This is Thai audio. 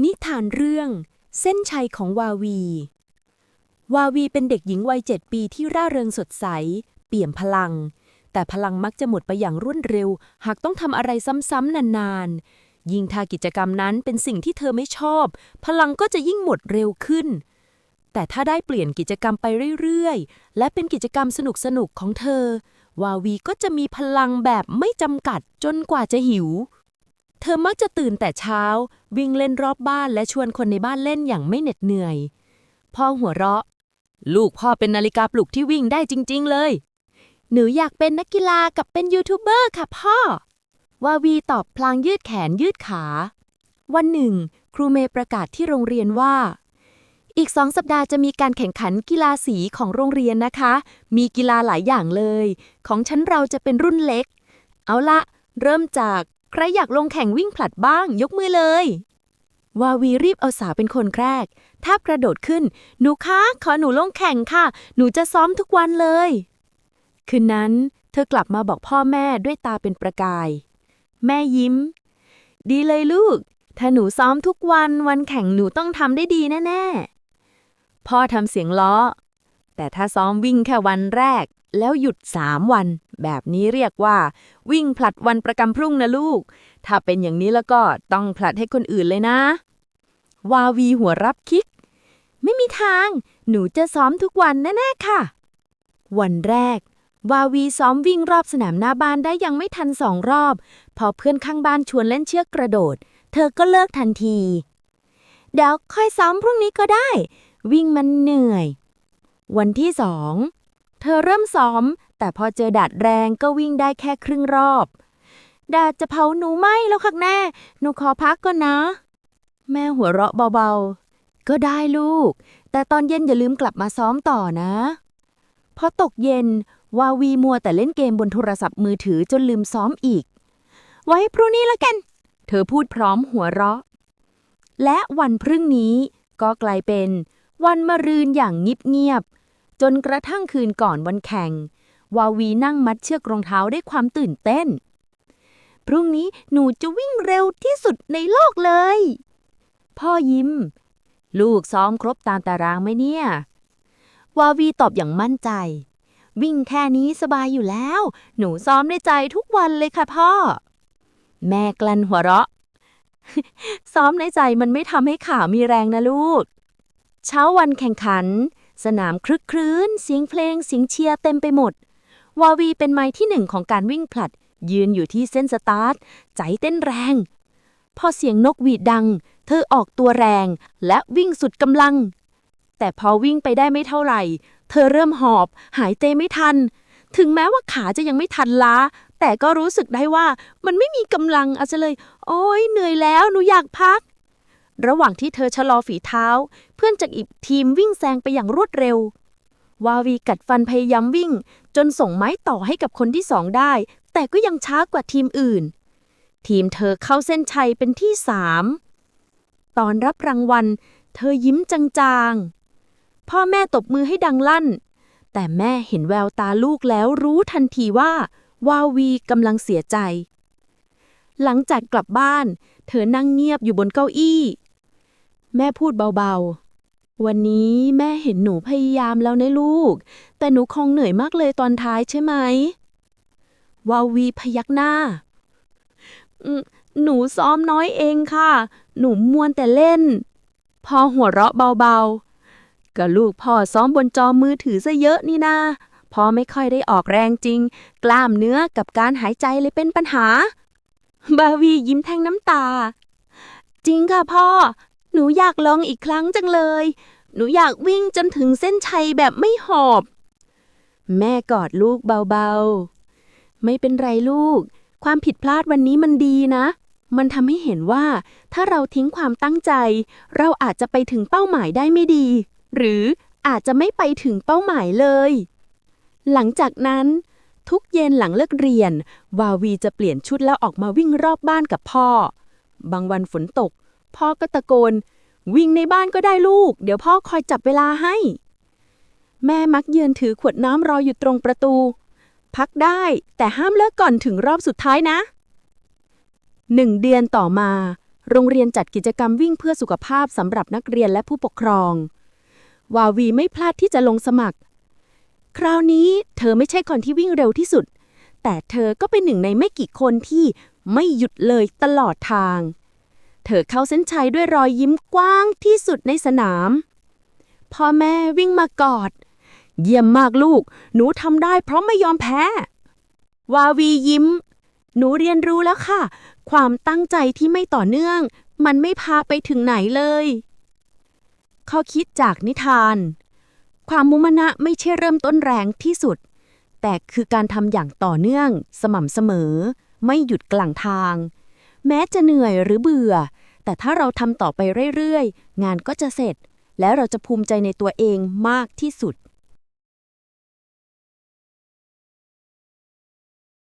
นิทานเรื่อง เส้นชัยของวาวี วาวีเป็นเด็กหญิงวัยเจ็ดปีที่ร่าเริงสดใส เปี่ยมพลัง แต่พลังมักจะหมดไปอย่างรวดเร็ว หากต้องทำอะไรซ้ำๆนานๆ ยิ่งถ้ากิจกรรมนั้นเป็นสิ่งที่เธอไม่ชอบ พลังก็จะยิ่งหมดเร็วขึ้น แต่ถ้าได้เปลี่ยนกิจกรรมไปเรื่อยๆ และเป็นกิจกรรมสนุกๆของเธอ วาวีก็จะมีพลังแบบไม่จำกัดจนกว่าจะหิว เธอมักจะตื่นแต่เช้า วิ่งเล่นรอบบ้านและชวนคนในบ้านเล่นอย่างไม่เหน็ดเหนื่อย พ่อหัวเราะ ลูกพ่อเป็นนาฬิกาปลุกที่วิ่งได้จริง ๆ เลย หนูอยากเป็นนักกีฬากับเป็นยูทูบเบอร์ค่ะพ่อ วาวีตอบพลางยืดแขนยืดขา วันหนึ่ง ครูเมย์ประกาศที่โรงเรียนว่า อีกสองสัปดาห์จะมีการแข่งขันกีฬาสีของโรงเรียนนะคะ มีกีฬาหลายอย่างเลย ของฉันเราจะเป็นรุ่นเล็ก เอาละเริ่มจาก ใครอยากลงแข่งวิ่งผลัดบ้าง ยกมือเลย วาวีรีบเอาสาวเป็นคนแรกแทบกระโดดขึ้น หนูคะ ขอหนูลงแข่งค่ะ หนูจะซ้อมทุกวันเลย คืนนั้น เธอกลับมาบอกพ่อแม่ด้วยตาเป็นประกาย แม่ยิ้ม ดีเลยลูก ถ้าหนูซ้อมทุกวันวันแข่งหนูต้องทำได้ดีแน่ ๆ พ่อทำเสียงล้อ แต่ถ้าซ้อมวิ่งแค่วันแรก แล้วหยุดสามวัน แบบนี้เรียกว่า วิ่งผลัดวันประกำพรุ่งนะลูก ถ้าเป็นอย่างนี้แล้วก็ต้องผลัดให้คนอื่นเลยนะ วาวีหัวรับคิก ไม่มีทาง หนูจะซ้อมทุกวันแน่ๆค่ะ วันแรก วาวีซ้อมวิ่งรอบสนามหน้าบ้านได้ยังไม่ทันสองรอบ พอเพื่อนข้างบ้านชวนเล่นเชือกกระโดด เธอก็เลิกทันที เดี๋ยวค่อยซ้อมพรุ่งนี้ก็ได้ วิ่งมันเหนื่อย วันที่สอง เธอเริ่มซ้อม แต่พอเจอแดดแรงก็วิ่งได้แค่ครึ่งรอบแดดจะเผาหนูไหมแล้วค่ะแม่หนูขอพักก่อนนะ แม่หัวเราะเบาๆ ก็ได้ลูก แต่ตอนเย็นอย่าลืมกลับมาซ้อมต่อนะพอตกเย็น วาวีมัวแต่เล่นเกมบนโทรศัพท์มือถือจนลืมซ้อมอีก ไว้พรุ่งนี้ละกัน เธอพูดพร้อมหัวเราะ และวันพรุ่งนี้ก็กลายเป็น วันมะรืนอย่างเงียบๆ จนกระทั่งคืนก่อนวันแข่ง วาวีนั่งมัดเชือกรองเท้าด้วยความตื่นเต้น พรุ่งนี้หนูจะวิ่งเร็วที่สุดในโลกเลย พ่อยิ้ม ลูกซ้อมครบตามตารางไหมเนี่ย วาวีตอบอย่างมั่นใจ วิ่งแค่นี้สบายอยู่แล้ว หนูซ้อมในใจทุกวันเลยค่ะพ่อ แม่กลั้นหัวเราะ ซ้อมในใจมันไม่ทำให้ขามีแรงนะลูก เช้าวันแข่งขัน สนามคลึกครื้น เสียงเพลงเสียงเชียร์เต็มไปหมด วาวีเป็นไม้ที่หนึ่งของการวิ่งผลัด ยืนอยู่ที่เส้นสตาร์ท ใจเต้นแรง พอเสียงนกหวีดดัง เธอออกตัวแรงและวิ่งสุดกำลัง แต่พอวิ่งไปได้ไม่เท่าไหร่ เธอเริ่มหอบ หายใจไม่ทัน ถึงแม้ว่าขาจะยังไม่ทันล้า แต่ก็รู้สึกได้ว่ามันไม่มีกำลังอาจจะเลย โอ้ยเหนื่อยแล้วหนูอยากพัก ระหว่างที่เธอชะลอฝีเท้า เพื่อนจากอีกทีมวิ่งแซงไปอย่างรวดเร็ว วาวีกัดฟันพยายามวิ่ง จนส่งไม้ต่อให้กับคนที่สองได้ แต่ก็ยังช้ากว่าทีมอื่น ทีมเธอเข้าเส้นชัยเป็นที่สามตอนรับรางวัล เธอยิ้มจางๆ พ่อแม่ตบมือให้ดังลั่น แต่แม่เห็นแววตาลูกแล้วรู้ทันทีว่า วาวีกำลังเสียใจ หลังจากกลับบ้าน เธอนั่งเงียบอยู่บนเก้าอี้ แม่พูดเบาๆ วันนี้แม่เห็นหนูพยายามแล้วนะลูก แต่หนูคงเหนื่อยมากเลยตอนท้ายใช่ไหม วาวีพยักหน้าอืมหนูซ้อมน้อยเองค่ะ หนูมวนแต่เล่นพ่อหัวเราะเบาๆ ก็ลูกพ่อซ้อมบนจอมือถือซะเยอะนี่นาพ่อไม่ค่อยได้ออกแรงจริง กล้ามเนื้อกับการหายใจเลยเป็นปัญหา บาวียิ้มแทงน้ำตา จริงค่ะพ่อ หนูอยากลองอีกครั้งจังเลย หนูอยากวิ่งจนถึงเส้นชัยแบบไม่หอบ แม่กอดลูกเบาๆ ไม่เป็นไรลูก ความผิดพลาดวันนี้มันดีนะ มันทำให้เห็นว่า ถ้าเราทิ้งความตั้งใจ เราอาจจะไปถึงเป้าหมายได้ไม่ดี หรืออาจจะไม่ไปถึงเป้าหมายเลย หลังจากนั้น ทุกเย็นหลังเลิกเรียน วาวีจะเปลี่ยนชุดแล้วออกมาวิ่งรอบบ้านกับพ่อ บางวันฝนตก พ่อก็ตะโกน วิ่งในบ้านก็ได้ลูก เดี๋ยวพ่อคอยจับเวลาให้ แม่มักเยือนถือขวดน้ำรออยู่ตรงประตู พักได้แต่ห้ามเลิกก่อนถึงรอบสุดท้ายนะหนึ่งเดือนต่อมา โรงเรียนจัดกิจกรรมวิ่งเพื่อสุขภาพสำหรับนักเรียนและผู้ปกครอง วาวีไม่พลาดที่จะลงสมัคร คราวนี้เธอไม่ใช่คนที่วิ่งเร็วที่สุด แต่เธอก็เป็นหนึ่งในไม่กี่คนที่ไม่หยุดเลยตลอดทาง เธอเข้าเส้นชัยด้วยรอยยิ้มกว้างที่สุดในสนาม พ่อแม่วิ่งมากอด เยี่ยมมากลูก หนูทำได้เพราะไม่ยอมแพ้ วาวียิ้ม หนูเรียนรู้แล้วค่ะ ความตั้งใจที่ไม่ต่อเนื่อง มันไม่พาไปถึงไหนเลย ข้อคิดจากนิทาน ความมุมนะไม่ใช่เริ่มต้นแรงที่สุด แต่คือการทำอย่างต่อเนื่อง สม่ำเสมอ ไม่หยุดกลางทาง แม้จะเหนื่อยหรือเบื่อ แต่ถ้าเราทำต่อไปเรื่อยๆ งานก็จะเสร็จ และเราจะภูมิใจในตัวเองมากที่สุด